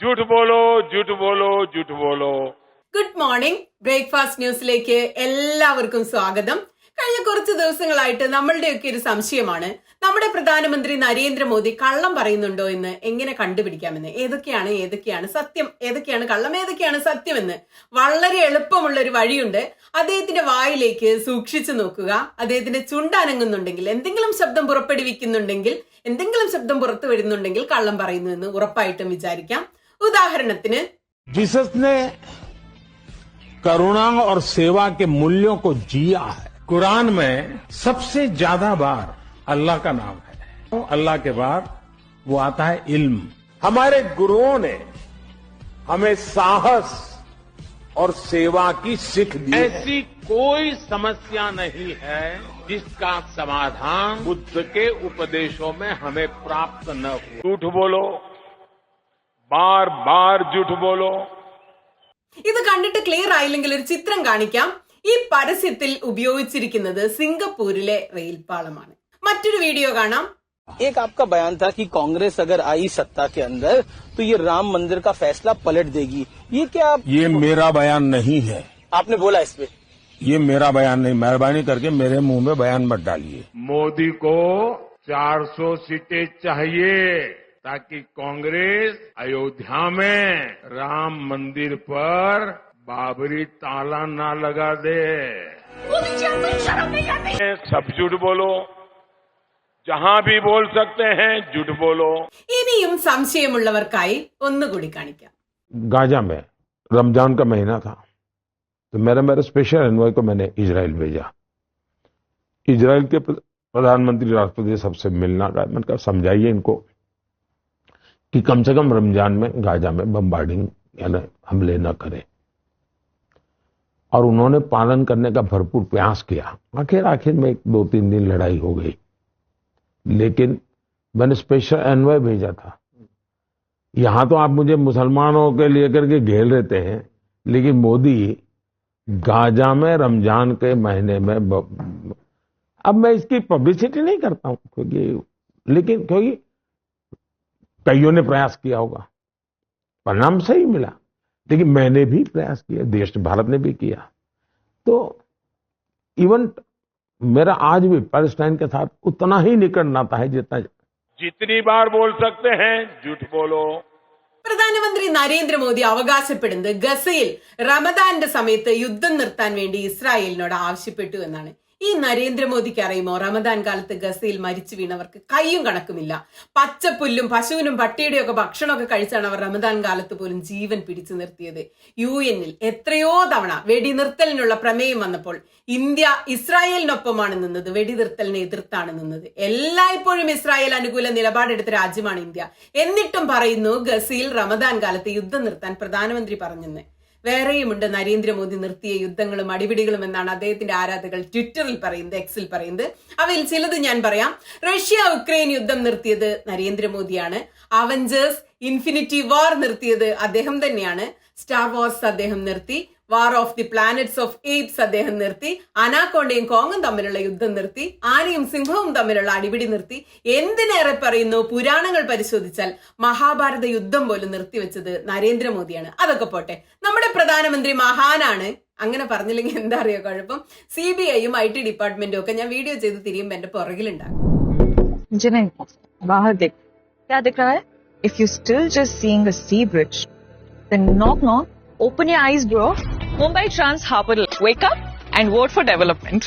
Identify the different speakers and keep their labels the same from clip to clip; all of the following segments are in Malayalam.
Speaker 1: झूठ बोलो झूठ बोलो झूठ बोलो
Speaker 2: ഗുഡ് മോർണിംഗ് ബ്രേക്ക്ഫാസ്റ്റ് ന്യൂസിലേക്ക് എല്ലാവർക്കും സ്വാഗതം കഴിഞ്ഞ കുറച്ച് ദിവസങ്ങളായിട്ട് നമ്മളുടെയൊക്കെ ഒരു സംശയമാണ് നമ്മുടെ പ്രധാനമന്ത്രി നരേന്ദ്രമോദി കള്ളം പറയുന്നുണ്ടോ എന്ന് എങ്ങനെ കണ്ടുപിടിക്കാമെന്ന് ഏതൊക്കെയാണ് ഏതൊക്കെയാണ് സത്യം ഏതൊക്കെയാണ് കള്ളം ഏതൊക്കെയാണ് സത്യമെന്ന് വളരെ എളുപ്പമുള്ള ഒരു വഴിയുണ്ട് അദ്ദേഹത്തിന്റെ വായിലേക്ക് സൂക്ഷിച്ചു നോക്കുക അദ്ദേഹത്തിന്റെ ചുണ്ടനങ്ങുന്നുണ്ടെങ്കിൽ എന്തെങ്കിലും ശബ്ദം പുറപ്പെടുവിക്കുന്നുണ്ടെങ്കിൽ എന്തെങ്കിലും ശബ്ദം പുറത്തു വരുന്നുണ്ടെങ്കിൽ കള്ളം പറയുന്നു എന്ന് ഉറപ്പായിട്ടും വിചാരിക്കാം ഉദാഹരണത്തിന്
Speaker 3: जीसस ने करुणा और सेवा के मूल्यों को जिया है कुरान में सबसे ज्यादा बार अल्लाह का नाम है अल्लाह के बाद वो आता है इल्म हमारे गुरुओं ने हमें साहस और सेवा की सीख दी ऐसी कोई समस्या नहीं है जिसका समाधान बुद्ध के उपदेशों में हमें प्राप्त न हो
Speaker 1: झूठ बोलो बार बार झूठ बोलो
Speaker 2: ഇത് കണ്ടിട്ട് ക്ലിയർ ആയില്ലെങ്കിൽ ഒരു ചിത്രം കാണിക്കാം ഈ പരസ്യത്തിൽ ഉപയോഗിച്ചിരിക്കുന്നത് സിംഗപ്പൂരിലെ റെയിൽ പാളമാണ് മറ്റൊരു വീഡിയോ കാണാം
Speaker 4: एक आपका बयान था कि कांग्रेस अगर आई सत्ता के अंदर तो ये राम मंदिर का फैसला पलट देगी ये क्या आप,
Speaker 3: ये मेरा बयान नहीं है
Speaker 4: आपने बोला इस पे
Speaker 3: ये मेरा बयान नहीं मेहरबानी करके मेरे मुंह में बयान मत डालिए
Speaker 1: मोदी को 400 सीटें चाहिए ताकि कांग्रेस अयोध्या में राम मंदिर पर बाबरी ताला ना लगा दे सब झूठ बोलो जहां भी बोल सकते हैं झूठ बोलो
Speaker 2: ഇനിയും സംശയമുള്ളവർക്കായി ഒന്നുകൂടി കാണിക്കാം
Speaker 3: गाजा में रमजान का महीना था तो मेरा मेरे स्पेशल एनवॉय को मैंने इजराइल भेजा इजराइल के प्र- प्रधानमंत्री राष्ट्रपति सबसे मिलना का मैंने कहा समझाइए इनको कि कम से कम रमज़ान में, गाजा में बम्बार्डिंग यानी हमले न करें। और उन्होंने पालन करने का भरपूर प्रयास किया। आखिर आखिर में एक दो तीन दिन लड़ाई हो गई। लेकिन मैंने स्पेशल एनवॉय भेजा था। यहाँ तो आप मुझे मुसलमानों के लिए करके घेर लेते हैं, लेकिन मोदी गाजा में रमज़ान के महीने में ब... अब मैं इसकी पब्लिसिटी नहीं करता हूँ, क्योंकि, लेकिन क्योंकि कईयों ने प्रयास किया होगा परिणाम सही मिला लेकिन मैंने भी प्रयास किया देश भारत ने भी किया तो इवन मेरा आज भी पैलेस्टाइन के साथ उतना ही निकट नाता है जितना
Speaker 1: जितनी बार बोल सकते हैं झूठ बोलो
Speaker 2: പ്രധാനമന്ത്രി നരേന്ദ്രമോദി അവകാശപ്പെടുന്നത് ഗസയിൽ റമദാന്റെ സമയത്ത് യുദ്ധം നിർത്താൻ വേണ്ടി ഇസ്രായേലിനോട് ആവശ്യപ്പെട്ടു എന്നാണ് ഈ നരേന്ദ്രമോദിക്ക് അറിയുമോ? റമദാൻ കാലത്ത് ഗസയിൽ മരിച്ചു വീണവർക്ക് കയ്യും കണക്കുമില്ല. പച്ചപ്പുല്ലും പശുവിനും പട്ടിയുടെയും ഒക്കെ ഭക്ഷണമൊക്കെ കഴിച്ചാണ് അവർ റമദാൻ കാലത്ത് പോലും ജീവൻ പിടിച്ചു നിർത്തിയത്. യു എന്നിൽ എത്രയോ തവണ വെടിനിർത്തലിനുള്ള പ്രമേയം വന്നപ്പോൾ ഇന്ത്യ ഇസ്രായേലിനൊപ്പമാണ് നിന്നത് വെടിനിർത്തലിനെ എതിർത്താണ് നിന്നത്. എല്ലായ്പ്പോഴും ഇസ്രായേൽ അനുകൂല നിലപാടെടുത്ത രാജ്യമാണ് ഇന്ത്യ. എന്നിട്ടും പറയുന്നു ഗസയിൽ റമദാൻ കാലത്ത് യുദ്ധം നിർത്താൻ പ്രധാനമന്ത്രി പറഞ്ഞെന്ന്. വേറെയുമുണ്ട് നരേന്ദ്രമോദി നിർത്തിയ യുദ്ധങ്ങളും അടിപിടികളും എന്നാണ് അദ്ദേഹത്തിന്റെ ആരാധകൾ ട്വിറ്ററിൽ പറയുന്നത് എക്സിൽ പറയുന്നത്. അവയിൽ ചിലത് ഞാൻ പറയാം. റഷ്യ ഉക്രൈൻ യുദ്ധം നിർത്തിയത് നരേന്ദ്രമോദിയാണ്. അവഞ്ചേഴ്സ് ഇൻഫിനിറ്റി വാർ നിർത്തിയത് അദ്ദേഹം തന്നെയാണ്. സ്റ്റാർ വാർസ് അദ്ദേഹം നിർത്തി. War of the Planets of Apes അദ്ദേഹം നിർത്തി. അനാക്കോണ്ടയും കോങ്ങും തമ്മിലുള്ള യുദ്ധം നിർത്തി. ആനയും സിംഹവും തമ്മിലുള്ള അടിപിടി നിർത്തി. എന്തിനേറെ പറയുന്നു? പുരാണങ്ങൾ പരിശോധിച്ചാൽ മഹാഭാരത യുദ്ധം പോലും നിർത്തിവെച്ചത് നരേന്ദ്രമോദിയാണ്. അതൊക്കെ പോട്ടെ. നമ്മുടെ പ്രധാനമന്ത്രി മഹാനാണ്. അങ്ങനെ പറഞ്ഞില്ലെങ്കിൽ എന്താ അറിയോ കുഴപ്പം? സി ബി ഐയും ഐ ടി ഡിപ്പാർട്ട്മെന്റും ഒക്കെ ഞാൻ വീഡിയോ ചെയ്ത് തിരിയുമ്പോ എന്റെ പുറകിലുണ്ടാകും.
Speaker 5: If you're still just seeing a sea bridge, then knock knock, open your eyes, bro. Mumbai Trans Harbour, wake up and vote for development.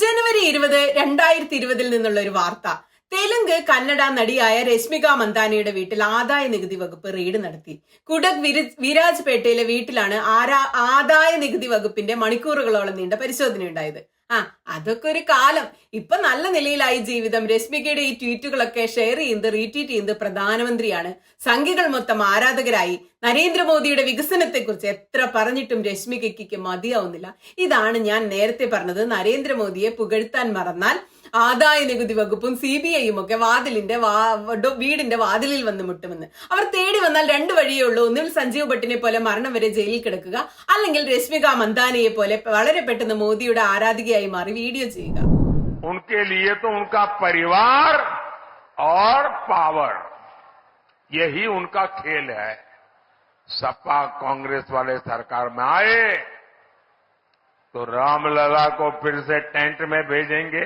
Speaker 2: ജനുവരി ഇരുപത് രണ്ടായിരത്തി ഇരുപതിൽ നിന്നുള്ള ഒരു വാർത്ത. തെലുങ്ക് കന്നഡ നടിയായ രശ്മിക മന്ദാനയുടെ വീട്ടിൽ ആദായ നികുതി വകുപ്പ് റെയ്ഡ് നടത്തി. കുടക് വിരാജ്പേട്ടയിലെ വീട്ടിലാണ് ആരാ ആദായ നികുതി വകുപ്പിന്റെ മണിക്കൂറുകളോളം നീണ്ട പരിശോധനയുണ്ടായത്. ആ അതൊക്കെ ഒരു കാലം. ഇപ്പൊ നല്ല നിലയിലായി ജീവിതം. രശ്മികയുടെ ഈ ട്വീറ്റുകളൊക്കെ ഷെയർ ചെയ്യുന്നത് റീട്വീറ്റ് ചെയ്യുന്നത് പ്രധാനമന്ത്രിയാണ്. സംഘികൾ മൊത്തം ആരാധകരായി. നരേന്ദ്രമോദിയുടെ വികസനത്തെക്കുറിച്ച് എത്ര പറഞ്ഞിട്ടും രശ്മികയ്ക്ക് മതിയാവുന്നില്ല. ഇതാണ് ഞാൻ നേരത്തെ പറഞ്ഞത്. നരേന്ദ്രമോദിയെ പുകഴ്ത്താൻ മറന്നാൽ ആദായ നികുതി വകുപ്പും സി ബി ഐയും ഒക്കെ വാതിലിന്റെ വാ- ഡോ- വീടിന്റെ വാതിലിൽ വന്ന് മുട്ടുമെന്ന് അവർ തേടി വന്നാൽ രണ്ട് വഴിയേ ഉള്ളൂ ഒന്നിൽ സഞ്ജീവ് ഭട്ടിനെ പോലെ മരണം വരെ ജയിലിൽ കിടക്കുക അല്ലെങ്കിൽ രശ്മിക മന്ദാനയെ പോലെ വളരെ പെട്ടെന്ന് മോദിയുടെ ആരാധികയായി മാറി വീഡിയോ ചെയ്യുക
Speaker 1: उनके लिए तो उनका परिवार और पावर यही उनका खेल है सपा कांग्रेस वाले सरकार में आए तो रामलला को फिर से टेंट में भेजेंगे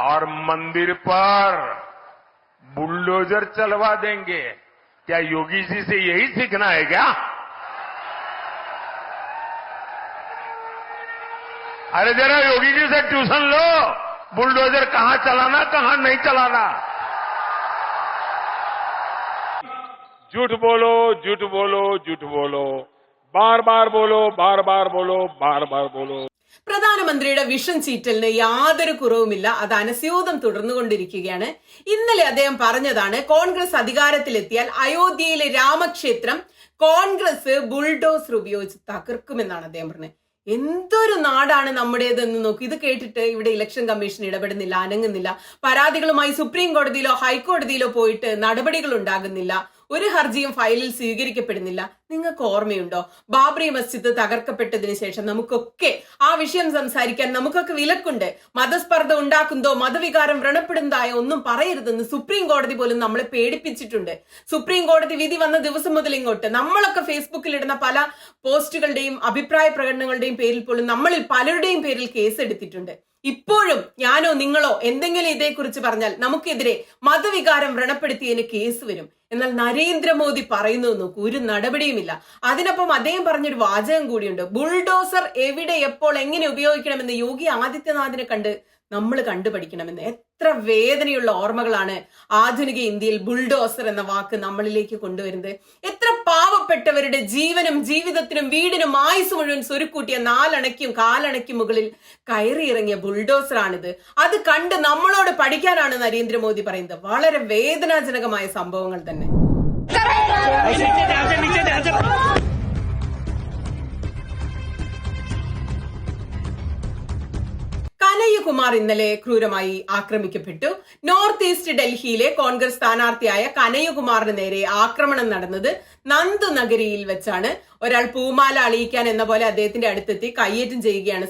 Speaker 1: और मंदिर पर बुलडोजर चलवा देंगे। क्या योगी जी से यही सीखना है क्या? अरे जरा योगी जी से ट्यूशन लो। बुलडोजर कहाँ चलाना, कहाँ नहीं चलाना? झूठ बोलो झूठ बोलो झूठ बोलो। बार बार बोलो, बार बार बोलो, बार बार बोलो।
Speaker 2: പ്രധാനമന്ത്രിയുടെ വിഷൻ ചീറ്റലിന് യാതൊരു കുറവുമില്ല. അത് അനസ്യൂതം തുടർന്നുകൊണ്ടിരിക്കുകയാണ്. ഇന്നലെ അദ്ദേഹം പറഞ്ഞതാണ് കോൺഗ്രസ് അധികാരത്തിലെത്തിയാൽ അയോധ്യയിലെ രാമക്ഷേത്രം കോൺഗ്രസ് ബുൾഡോസർ ഉപയോഗിച്ച് തകർക്കുമെന്നാണ് അദ്ദേഹം പറഞ്ഞത്. എന്തൊരു നാടാണ് നമ്മുടേതെന്ന് നോക്കി. ഇത് കേട്ടിട്ട് ഇവിടെ ഇലക്ഷൻ കമ്മീഷൻ ഇടപെടുന്നില്ല അനങ്ങുന്നില്ല. പരാതികളുമായി സുപ്രീം കോടതിയിലോ ഹൈക്കോടതിയിലോ പോയിട്ട് നടപടികൾ ഉണ്ടാകുന്നില്ല. ഒരു ഹർജിയും ഫയലിൽ സ്വീകരിക്കപ്പെടുന്നില്ല. നിങ്ങൾക്ക് ഓർമ്മയുണ്ടോ? ബാബറി മസ്ജിദ് തകർക്കപ്പെട്ടതിന് ശേഷം നമുക്കൊക്കെ ആ വിഷയം സംസാരിക്കാൻ നമുക്കൊക്കെ വിലക്കുണ്ട്. മതസ്പർദ്ധ ഉണ്ടാക്കുന്നതോ മതവികാരം വ്രണപ്പെടുന്നതായോ ഒന്നും പറയരുതെന്ന് സുപ്രീം കോടതി പോലും നമ്മളെ പേടിപ്പിച്ചിട്ടുണ്ട്. സുപ്രീം കോടതി വിധി വന്ന ദിവസം മുതൽ ഇങ്ങോട്ട് നമ്മളൊക്കെ ഫേസ്ബുക്കിൽ ഇടുന്ന പല പോസ്റ്റുകളുടെയും അഭിപ്രായ പ്രകടനങ്ങളുടെയും പേരിൽ പോലും നമ്മളിൽ പലരുടെയും പേരിൽ കേസ് എടുത്തിട്ടുണ്ട് ഇപ്പോഴും ഞാനോ നിങ്ങളോ എന്തെങ്കിലും ഇതേക്കുറിച്ച് പറഞ്ഞാൽ നമുക്കെതിരെ മതവികാരം വ്രണപ്പെടുത്തിയതിന് കേസ് വരും. എന്നാൽ നരേന്ദ്രമോദി പറയുന്നു നോക്കൂ ഒരു നടപടിയുമില്ല അതിനൊപ്പം അദ്ദേഹം പറഞ്ഞൊരു വാചകം കൂടിയുണ്ട്. ബുൾഡോസർ എവിടെ എപ്പോൾ എങ്ങനെ ഉപയോഗിക്കണമെന്ന് യോഗി ആദിത്യനാഥിനെ കണ്ട് നമ്മൾ കണ്ടുപഠിക്കണമെന്ന്. എത്ര വേദനയുള്ള ഓർമ്മകളാണ് ആധുനിക ഇന്ത്യയിൽ ബുൾഡോസർ എന്ന വാക്ക് നമ്മളിലേക്ക് കൊണ്ടുവരുന്നത്. എത്ര പാവപ്പെട്ടവരുടെ ജീവനും ജീവിതത്തിനും വീടിനും ആയുസ് മുഴുവൻ സ്വരുക്കൂട്ടിയ നാലണയ്ക്കും കാലണയ്ക്കും മുകളിൽ കയറിയിറങ്ങിയ ബുൾഡോസറാണിത്. അത് കണ്ട് നമ്മളോട് പഠിക്കാനാണ് നരേന്ദ്രമോദി പറയുന്നത്. വളരെ വേദനാജനകമായ സംഭവങ്ങൾ തന്നെ. കനയ്യകുമാർ ഇന്നലെ ക്രൂരമായി ആക്രമിക്കപ്പെട്ടു. നോർത്ത് ഈസ്റ്റ് ഡൽഹിയിലെ കോൺഗ്രസ് സ്ഥാനാർത്ഥിയായ കനയ്യകുമാറിന് നേരെ ആക്രമണം നടന്നത് നന്ദു നഗരിയിൽ വെച്ചാണ്. ഒരാൾ പൂമാല അണിയിക്കാൻ എന്ന പോലെ അദ്ദേഹത്തിന്റെ അടുത്തെത്തി കയ്യേറ്റം ചെയ്യുകയാണ്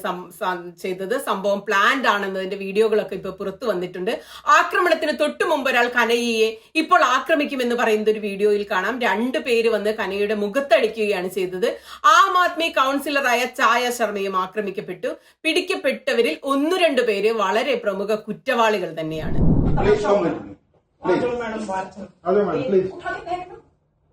Speaker 2: ചെയ്തത്. സംഭവം പ്ലാൻഡ് ആണെന്നതിന്റെ വീഡിയോകളൊക്കെ ഇപ്പൊ പുറത്തു വന്നിട്ടുണ്ട്. ആക്രമണത്തിന് തൊട്ടു മുമ്പ് ഒരാൾ കനയ്യെ ഇപ്പോൾ ആക്രമിക്കുമെന്ന് പറയുന്ന ഒരു വീഡിയോയിൽ കാണാം. രണ്ടു പേര് വന്ന് കനയുടെ മുഖത്തടിക്കുകയാണ് ചെയ്തത്. ആം ആദ്മി കൗൺസിലറായ ഛായ ശർമ്മയും ആക്രമിക്കപ്പെട്ടു. പിടിക്കപ്പെട്ടവരിൽ ഒന്നു രണ്ടു പേര് വളരെ പ്രമുഖ കുറ്റവാളികൾ തന്നെയാണ്.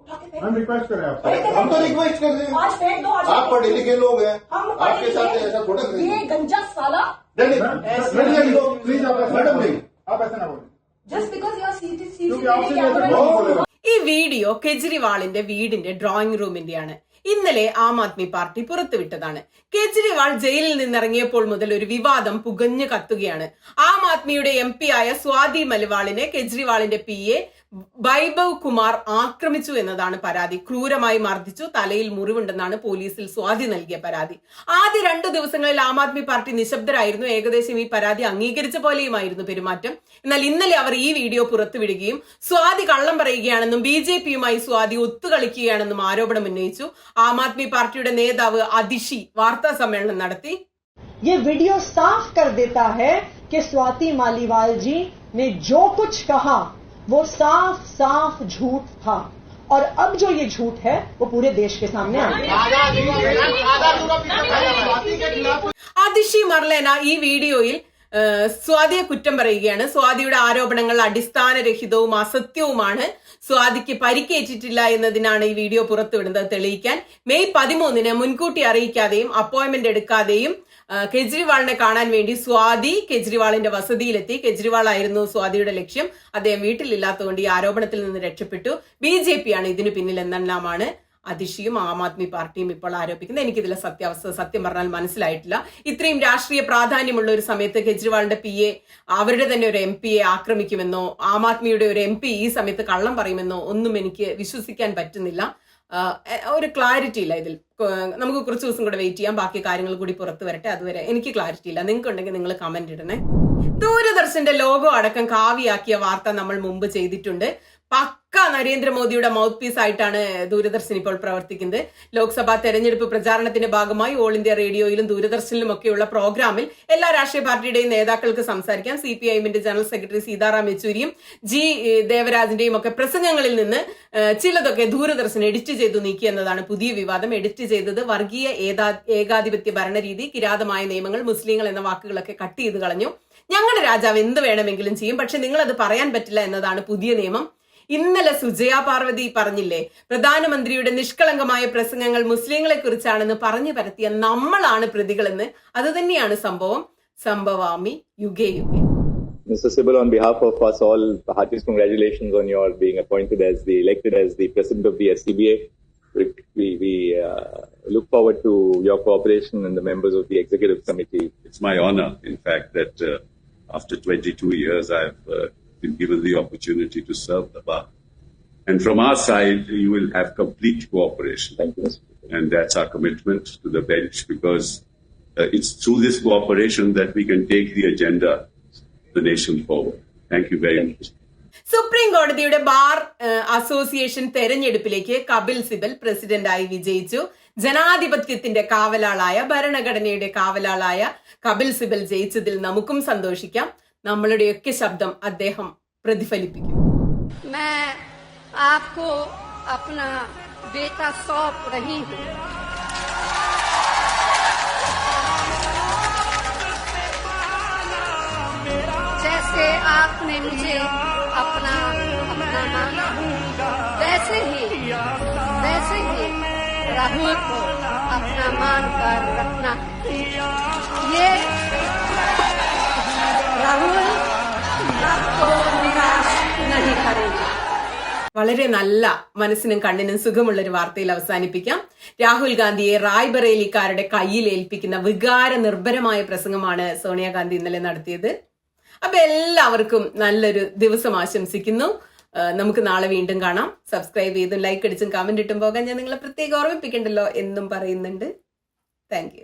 Speaker 6: Please come with me. Please.
Speaker 7: Madam बात
Speaker 6: हेलो मैम प्लीज
Speaker 7: उठा के फेंक दो उठा के फेंक
Speaker 6: मैम रिक्वेस्ट करें आपसे
Speaker 7: फेंक दो।
Speaker 6: हम तो रिक्वेस्ट कर रहे हैं
Speaker 7: आज फेंक दो आज
Speaker 6: आप पढ़े लिखे लोग हैं
Speaker 7: हम
Speaker 6: आपके साथ ऐसा थोड़ा
Speaker 7: ये
Speaker 6: करेंगे
Speaker 7: गंजा साला
Speaker 6: नहीं नहीं प्लीज आप ऐसा मैडम नहीं आप ऐसा ना बोलें
Speaker 7: जस्ट बिकॉज यू आर सीटी
Speaker 6: क्योंकि आपसे
Speaker 7: सीसीटीवी
Speaker 6: भी ऐसा
Speaker 7: कैमरा
Speaker 6: कौन बोलेगा
Speaker 2: ഈ വീഡിയോ കെജ്രിവാളിന്റെ വീടിന്റെ ഡ്രോയിങ് റൂമിന്റെയാണ് ഇന്നലെ ആം ആദ്മി പാർട്ടി പുറത്തുവിട്ടതാണ് കെജ്രിവാൾ ജയിലിൽ നിന്നിറങ്ങിയപ്പോൾ മുതൽ ഒരു വിവാദം പുകഞ്ഞു കത്തുകയാണ് ആം ആദ്മിയുടെ എം പി ആയ സ്വാതി മലിവാളിനെ കെജ്രിവാളിന്റെ പി എ വൈഭവ് കുമാർ ആക്രമിച്ചു എന്നതാണ് പരാതി ക്രൂരമായി മർദ്ദിച്ചു തലയിൽ മുറിവുണ്ടെന്നാണ് പോലീസിൽ സ്വാതി നൽകിയ പരാതി ആദ്യ രണ്ടു ദിവസങ്ങളിൽ ആം ആദ്മി പാർട്ടി നിശബ്ദരായിരുന്നു ഏകദേശം ഈ പരാതി അംഗീകരിച്ച പോലെയുമായിരുന്നു പെരുമാറ്റം എന്നാൽ ഇന്നലെ അവർ ഈ വീഡിയോ പുറത്തുവിടുകയും സ്വാതി കള്ളം പറയുകയാണെന്നും ബി ജെ പിയുമായി സ്വാതി ഒത്തുകളിക്കുകയാണെന്നും ആരോപണം ഉന്നയിച്ചു ആം ആദ്മി പാർട്ടിയുടെ നേതാവ് അതിഷി വാർത്താ സമ്മേളനം നടത്തി
Speaker 8: ये वीडियो साफ कर देता है कि स्वाति मालीवाल जी ने जो कुछ कहा वो साफ साफ झूठ था और अब जो ये झूठ है वो पूरे देश के सामने आ गया
Speaker 2: അതിഷി മർലേന ഈ വീഡിയോയിൽ ആ, സ്വാതിയെ കുറ്റം പറയുകയാണ് സ്വാതിയുടെ ആരോപണങ്ങൾ അടിസ്ഥാനരഹിതവും അസത്യവുമാണ് സ്വാതിക്ക് പരിക്കേറ്റിട്ടില്ല എന്നതിനാണ് ഈ വീഡിയോ പുറത്തുവിടുന്നത് തെളിയിക്കാൻ മെയ് പതിമൂന്നിന് മുൻകൂട്ടി അറിയിക്കാതെയും അപ്പോയിന്റ്മെന്റ് എടുക്കാതെയും ആ, കെജ്രിവാളിനെ കാണാൻ വേണ്ടി സ്വാതി കെജ്രിവാളിന്റെ വസതിയിലെത്തി. കെജ്രിവാൾ ആയിരുന്നു സ്വാതിയുടെ ലക്ഷ്യം. അദ്ദേഹം വീട്ടിലില്ലാത്തതുകൊണ്ട് ഈ ആരോപണത്തിൽ നിന്ന് രക്ഷപ്പെട്ടു. ബി ജെ പി ആണ് ഇതിന് പിന്നിൽ എന്നെല്ലാമാണ് അതിഷിയും ആം ആദ്മി പാർട്ടിയും ഇപ്പോൾ ആരോപിക്കുന്നത്. എനിക്കിതിലെ സത്യാവസ്ഥ സത്യം പറഞ്ഞാൽ മനസ്സിലായിട്ടില്ല. ഇത്രയും രാഷ്ട്രീയ പ്രാധാന്യമുള്ള ഒരു സമയത്ത് കെജ്രിവാളിന്റെ പി എ അവരുടെ തന്നെ ഒരു എം പിയെ ആക്രമിക്കുമെന്നോ ആം ആദ്മിയുടെ ഒരു എം പി ഈ സമയത്ത് കള്ളം പറയുമെന്നോ ഒന്നും എനിക്ക് വിശ്വസിക്കാൻ പറ്റുന്നില്ല. ഒരു ക്ലാരിറ്റി ഇല്ല ഇതിൽ. നമുക്ക് കുറച്ച് ദിവസം കൂടെ വെയിറ്റ് ചെയ്യാം. ബാക്കി കാര്യങ്ങൾ കൂടി പുറത്തു വരട്ടെ. അതുവരെ എനിക്ക് ക്ലാരിറ്റി ഇല്ല. നിങ്ങൾക്ക് ഉണ്ടെങ്കിൽ നിങ്ങൾ കമന്റ് ഇടണേ. ദൂരദർശന്റെ ലോഗോ അടക്കം കാവിയാക്കിയ വാർത്ത നമ്മൾ മുമ്പ് ചെയ്തിട്ടുണ്ട്. പക്ക നരേന്ദ്രമോദിയുടെ മൗത്ത് പീസ് ആയിട്ടാണ് ദൂരദർശൻ ഇപ്പോൾ പ്രവർത്തിക്കുന്നത്. ലോക്സഭാ തെരഞ്ഞെടുപ്പ് പ്രചാരണത്തിന്റെ ഭാഗമായി ഓൾ ഇന്ത്യ റേഡിയോയിലും ദൂരദർശനിലും ഒക്കെയുള്ള പ്രോഗ്രാമിൽ എല്ലാ രാഷ്ട്രീയ പാർട്ടിയുടെയും നേതാക്കൾക്ക് സംസാരിക്കാം. സി പി ഐഎമ്മിന്റെ ജനറൽ സെക്രട്ടറി സീതാറാം യെച്ചൂരിയും ജി ദേവരാജിന്റെയും ഒക്കെ പ്രസംഗങ്ങളിൽ നിന്ന് ചിലതൊക്കെ ദൂരദർശൻ എഡിറ്റ് ചെയ്തു നീക്കി എന്നതാണ് പുതിയ വിവാദം. എഡിറ്റ് ചെയ്തത് വർഗീയ ഏകാധിപത്യ ഭരണരീതി കിരാതമായ നിയമങ്ങൾ മുസ്ലിങ്ങൾ എന്ന വാക്കുകളൊക്കെ കട്ട് ചെയ്ത് കളഞ്ഞു. ഞങ്ങളുടെ രാജാവ് എന്ത് വേണമെങ്കിലും ചെയ്യും പക്ഷെ നിങ്ങൾ അത് പറയാൻ പറ്റില്ല എന്നതാണ് പുതിയ നിയമം. ഇന്നലെ സുജയ പാർവതി പറഞ്ഞില്ലേ പ്രധാനമന്ത്രിയുടെ നിഷ്കളങ്കമായ പ്രസംഗങ്ങൾ മുസ്ലിങ്ങളെ കുറിച്ചാണെന്ന് പറഞ്ഞു പരത്തിയ നമ്മളാണ് പ്രതികളെന്ന് അത് തന്നെയാണ് സംഭവം സംഭവാമി യുഗേ യുഗേ
Speaker 9: Mr. Sibyl, on behalf of us all, heartiest congratulations on your being appointed as the elected as the president of the SCBA. We, we, we uh, look forward to your cooperation and the members of the executive committee.
Speaker 10: It's my honor, in fact, that uh, after 22 years, I've uh, been given the opportunity to serve the bar. And from our side, you will have complete cooperation.
Speaker 9: Thank you.
Speaker 10: And that's our commitment to the bench because uh, it's through this cooperation that we can take the agenda, the nation forward. Thank you very much.
Speaker 2: Supreme കോടതിയുടെ ബാർ അസോസിയേഷൻ തെരഞ്ഞെടുപ്പിലേക്ക് കപിൽ സിബൽ പ്രസിഡന്റായി വിജയിച്ചു ജനാധിപത്യത്തിന്റെ കാവലാളായ ഭരണഘടനയുടെ കാവലാളായ കപിൽ സിബൽ ജയിച്ചതിൽ നമുക്കും സന്തോഷിക്കാം നമ്മളുടെയൊക്കെ ശബ്ദം അദ്ദേഹം പ്രതിഫലിപ്പിക്കും
Speaker 7: मैं आपको अपना बेटा सौंप रही हूँ जैसे आपने मुझे अपना अपना माना वैसे ही वैसे ही राहुल को अपना मान कर रखना ये
Speaker 2: വളരെ നല്ല മനസ്സിനും കണ്ണിനും സുഖമുള്ളൊരു വാർത്തയിൽ അവസാനിപ്പിക്കാം. രാഹുൽ ഗാന്ധിയെ റായ്ബറേലിക്കാരുടെ കയ്യിൽ ഏൽപ്പിക്കുന്ന വികാര നിർഭരമായ പ്രസംഗമാണ് സോണിയാഗാന്ധി ഇന്നലെ നടത്തിയത്. അപ്പൊ എല്ലാവർക്കും നല്ലൊരു ദിവസം ആശംസിക്കുന്നു. നമുക്ക് നാളെ വീണ്ടും കാണാം. സബ്സ്ക്രൈബ് ചെയ്തും ലൈക്ക് അടിച്ചും കമന്റ് ഇട്ടും പോകാൻ ഞാൻ നിങ്ങളെ പ്രത്യേകം ഓർമ്മിപ്പിക്കണ്ടല്ലോ എന്നും പറയുന്നുണ്ട്. താങ്ക്